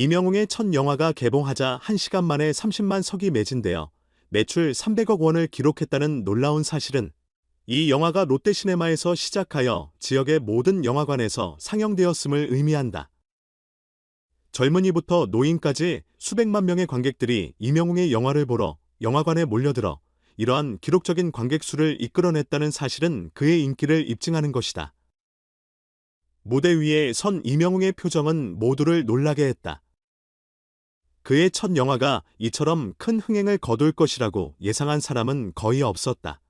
이명웅의 첫 영화가 개봉하자 1시간 만에 30만 석이 매진되어 매출 300억 원을 기록했다는 놀라운 사실은 이 영화가 롯데시네마에서 시작하여 지역의 모든 영화관에서 상영되었음을 의미한다. 젊은이부터 노인까지 수백만 명의 관객들이 이명웅의 영화를 보러 영화관에 몰려들어 이러한 기록적인 관객 수를 이끌어냈다는 사실은 그의 인기를 입증하는 것이다. 무대 위에 선 이명웅의 표정은 모두를 놀라게 했다. 그의 첫 영화가 이처럼 큰 흥행을 거둘 것이라고 예상한 사람은 거의 없었다.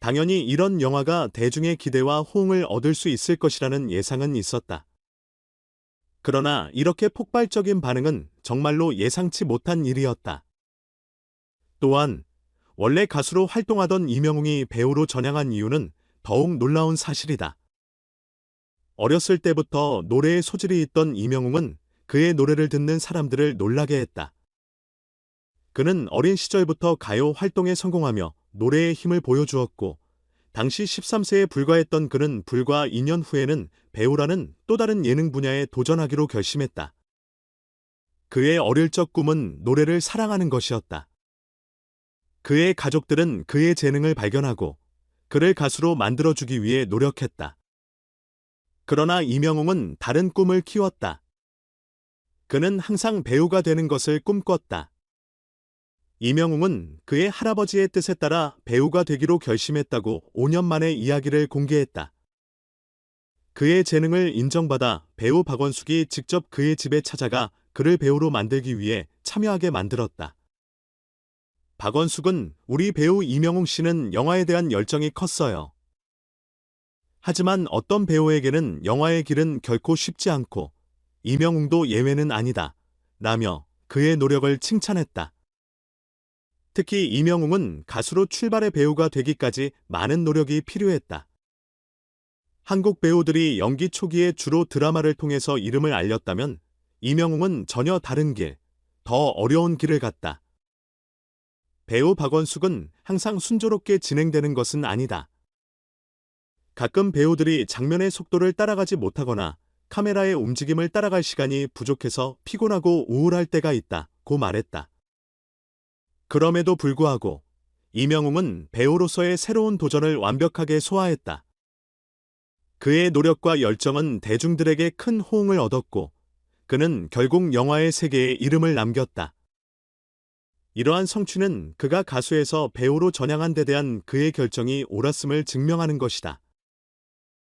당연히 이런 영화가 대중의 기대와 호응을 얻을 수 있을 것이라는 예상은 있었다. 그러나 이렇게 폭발적인 반응은 정말로 예상치 못한 일이었다. 또한 원래 가수로 활동하던 이명웅이 배우로 전향한 이유는 더욱 놀라운 사실이다. 어렸을 때부터 노래에 소질이 있던 이명웅은 그의 노래를 듣는 사람들을 놀라게 했다. 그는 어린 시절부터 가요 활동에 성공하며 노래의 힘을 보여주었고, 당시 13세에 불과했던 그는 불과 2년 후에는 배우라는 또 다른 예능 분야에 도전하기로 결심했다. 그의 어릴 적 꿈은 노래를 사랑하는 것이었다. 그의 가족들은 그의 재능을 발견하고 그를 가수로 만들어주기 위해 노력했다. 그러나 이명웅은 다른 꿈을 키웠다. 그는 항상 배우가 되는 것을 꿈꿨다. 이명웅은 그의 할아버지의 뜻에 따라 배우가 되기로 결심했다고 5년 만에 이야기를 공개했다. 그의 재능을 인정받아 배우 박원숙이 직접 그의 집에 찾아가 그를 배우로 만들기 위해 참여하게 만들었다. 박원숙은 우리 배우 이명웅 씨는 영화에 대한 열정이 컸어요. 하지만 어떤 배우에게는 영화의 길은 결코 쉽지 않고 이명웅도 예외는 아니다. 라며 그의 노력을 칭찬했다. 특히 이명웅은 가수로 출발의 배우가 되기까지 많은 노력이 필요했다. 한국 배우들이 연기 초기에 주로 드라마를 통해서 이름을 알렸다면 이명웅은 전혀 다른 길, 더 어려운 길을 갔다. 배우 박원숙은 항상 순조롭게 진행되는 것은 아니다. 가끔 배우들이 장면의 속도를 따라가지 못하거나 카메라의 움직임을 따라갈 시간이 부족해서 피곤하고 우울할 때가 있다. 고 말했다. 그럼에도 불구하고 이명웅은 배우로서의 새로운 도전을 완벽하게 소화했다. 그의 노력과 열정은 대중들에게 큰 호응을 얻었고 그는 결국 영화의 세계에 이름을 남겼다. 이러한 성취는 그가 가수에서 배우로 전향한 데 대한 그의 결정이 옳았음을 증명하는 것이다.